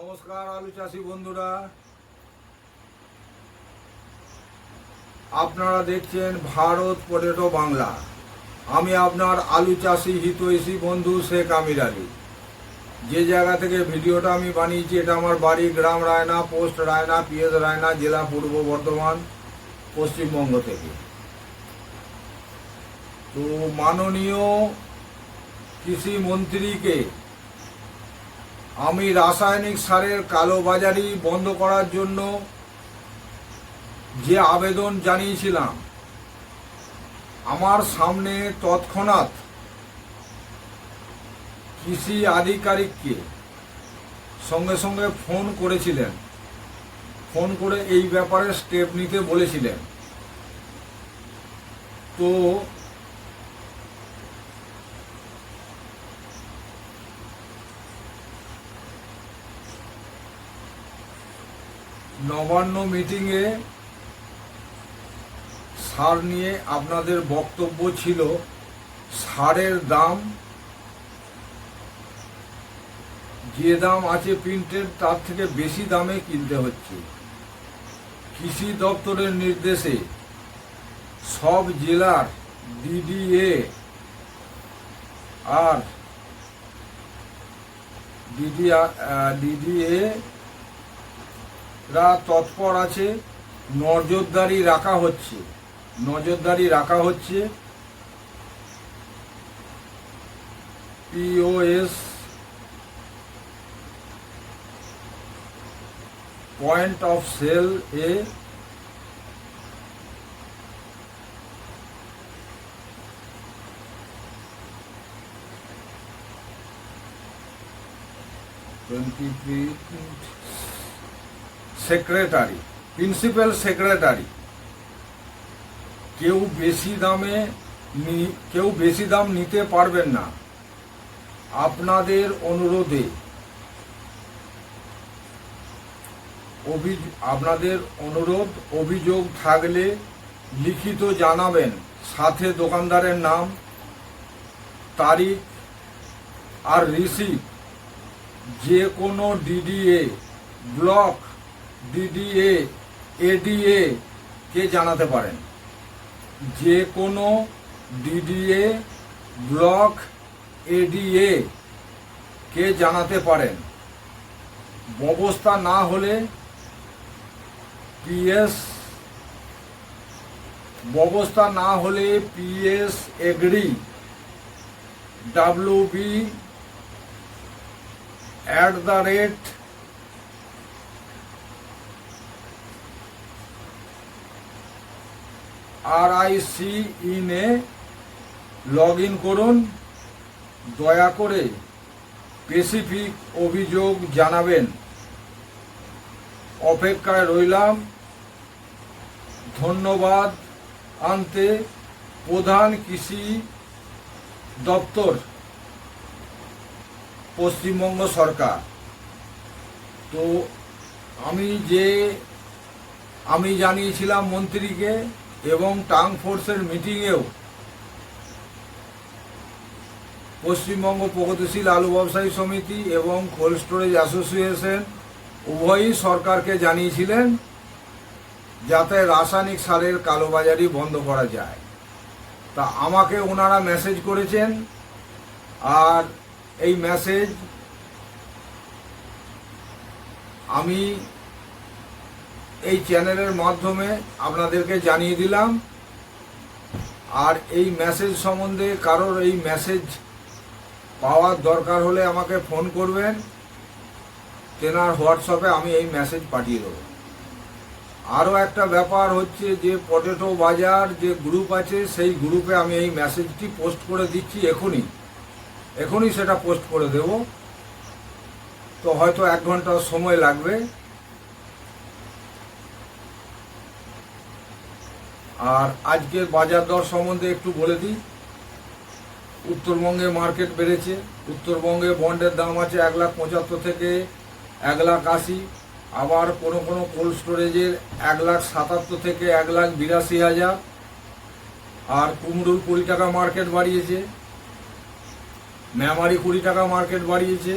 নমস্কার আলু চাষি বন্ধুরা। আপনারা দেখছেন ভারত পটেটো বাংলা। আমি আপনার আলু চাষি হিতৈষী বন্ধু শেখ আমির আলী। যে জায়গা থেকে ভিডিওটা আমি বানিয়েছি, এটা আমার বাড়ি, গ্রাম রায়না, পোস্ট রায়না, পিএস রায়না, জেলা পূর্ব বর্ধমান, পশ্চিমবঙ্গ থেকে। তো মাননীয় কৃষি মন্ত্রীকে আমি রাসায়নিক সারের কালোবাজারি বন্ধ করার জন্য যে আবেদন জানিয়েছিলাম, আমার সামনে তৎক্ষণাৎ কৃষি আধিকারিককে সঙ্গে সঙ্গে ফোন করেছিলেন। ফোন করে এই ব্যাপারে স্টেপ নিতে বলেছিলেন। তো নবান্ন মিটিংয়ে সার নিয়ে আপনাদের বক্তব্য ছিল, সারের দাম, যে দাম আছে প্রিন্টের তার থেকে বেশি দামে কিনতে হচ্ছে। কৃষি দপ্তরের নির্দেশে সব জেলার ডিডিএ আর ডিডিএ রা তৎপর আছে, নজরদারি রাখা হচ্ছে। নজরদারি রাখা হচ্ছে। পিওএস পয়েন্ট অফ সেল এ টোয়েন্টি সেক্রেটারি, প্রিন্সিপাল সেক্রেটারি। কেউ বেশি দামে কেউ বেশি দাম নিতে পারবেন না। আপনাদের অনুরোধে। আপনাদের অনুরোধ, অভিযোগ থাকলে লিখিত জানাবেন। সাথে দোকানদারের নাম, তারিখ আর রিসিপ্ট যে কোনো ডিডিএ ব্লক ডিডিএ, এডিএ কে জানাতে পারেন? যে কোনো ডিডিএ, ব্লক, এডিএ কে জানাতে পারেন। ব্যবস্থা না হলে পিএস, ব্যবস্থা না হলে PS agri W B at the rate R I C ইনে লগ ইন করুন। দয়া করে স্পেসিফিক অভিযোগ জানাবেন। অপেক্ষায় রইলাম। ধন্যবাদ। আনতে প্রধান কৃষি দপ্তর, পশ্চিমবঙ্গ সরকার। তো আমি যে, আমি জানিয়েছিলাম মন্ত্রীকে এবং টাং ফোর্সের মিটিংয়েও পশ্চিমবঙ্গ প্রগতিশীল আলু ব্যবসায়ী সমিতি এবং কোল্ড স্টোরেজ অ্যাসোসিয়েশন উভয়ই সরকারকে জানিয়েছিলেন যাতে রাসায়নিক সারের কালোবাজারি বন্ধ করা যায়। তা আমাকে ওনারা মেসেজ করেছেন আর এই মেসেজ আমি এই চ্যানেলের মাধ্যমে আপনাদেরকে জানিয়ে দিলাম। আর এই মেসেজ সম্বন্ধে কারোর এই মেসেজ পাওয়ার দরকার হলে আমাকে ফোন করবেন। তেনার হোয়াটসঅ্যাপে আমি এই মেসেজ পাঠিয়ে দেবো। আরও একটা ব্যাপার হচ্ছে যে পটেটো বাজার যে গ্রুপ আছে, সেই গ্রুপে আমি এই মেসেজটি পোস্ট করে দিচ্ছি এখনই। এখনই সেটা পোস্ট করে দেব। তো হয়তো এক ঘণ্টা সময় লাগবে। আর আজকের বাজার দর সম্বন্ধে একটু বলে দিই। উত্তরবঙ্গে মার্কেট বেড়েছে। উত্তরবঙ্গে বন্ডের দাম আছে এক লাখ পঁচাত্তর থেকে এক লাখ আশি। আবার কোনো কোনো কোল্ড স্টোরেজের এক লাখ সাতাত্তর থেকে এক লাখ বিরাশি হাজার। আর কুমড়ুর কুড়ি টাকা মার্কেট বাড়িয়েছে। মেমারি কুড়ি টাকা মার্কেট বাড়িয়েছে।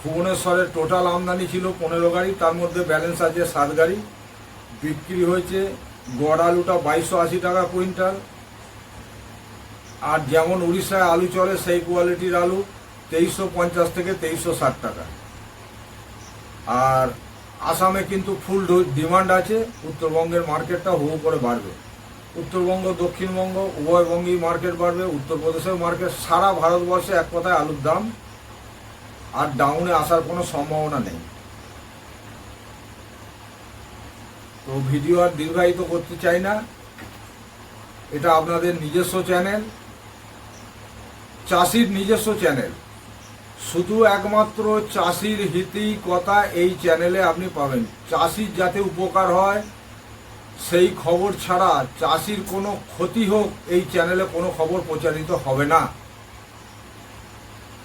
ভুবনেশ্বরের টোটাল আমদানি ছিল পনেরো গাড়ি, তার মধ্যে ব্যালেন্স আছে সাত গাড়ি। বিক্রি হয়েছে গড় আলুটা বাইশশো আশি টাকা কুইন্টাল। আর যেমন উড়িষ্যায় আলু চলে, সেই কোয়ালিটির আলু তেইশশো পঞ্চাশ থেকে তেইশশো ষাট টাকা। আর আসামে কিন্তু ফুল ডিমান্ড আছে, উত্তরবঙ্গের মার্কেটটা হু করে বাড়বে। উত্তরবঙ্গ, দক্ষিণবঙ্গ, উভয়বঙ্গেই মার্কেট বাড়বে, উত্তরপ্রদেশের মার্কেট সারা ভারতবর্ষে এক কথায় আলুর দাম। আর ডাউনে আসার কোনো সম্ভাবনা নেই। তো ভিডিও আর দীর্ঘায়িত করতে চাই না। এটা আপনাদের নিজস্ব চ্যানেল, চাষির নিজস্ব চ্যানেল। শুধু একমাত্র চাষির হিতেই কথা এই চ্যানেলে আপনি পাবেন। চাষির যাতে উপকার হয়, সেই খবর ছাড়া চাষির কোনো ক্ষতি হোক এই চ্যানেলে কোনো খবর প্রচারিত হবে না।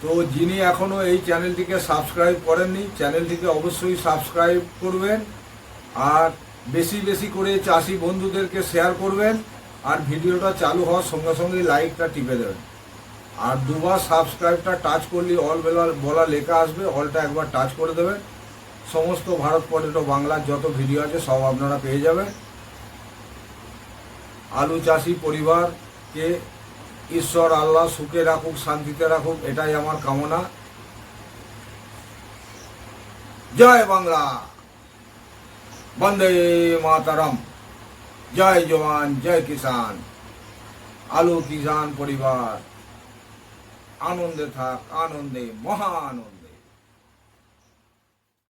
তো যিনি এখনও এই চ্যানেলটিকে সাবস্ক্রাইব করেননি, চ্যানেলটিকে অবশ্যই সাবস্ক্রাইব করবেন। আর বেশি বেশি করে চাষি বন্ধুদেরকে শেয়ার করবেন আর ভিডিওটা চালু হওয়ার সঙ্গে সঙ্গে লাইকটা টিপে দেবেন। আর দুবার সাবস্ক্রাইবটা টাচ করলে অল বেলা বলা লেখা আসবে অলটা একবার টাচ করে দেবেন। সমস্ত ভারত পটেটো বাংলার যত ভিডিও আছে সব আপনারা পেয়ে যাবেন। আলু চাষি পরিবারকে ঈশ্বর, আল্লাহ সুখে রাখুক, শান্তিতে রাখুক, এটাই আমার কামনা। জয় বাংলা! বন্দে মাতারাম। জয় জওয়ান জয় কিষান আলু কিষান পরিবার। আনন্দে থাক আনন্দে মহা আনন্দে।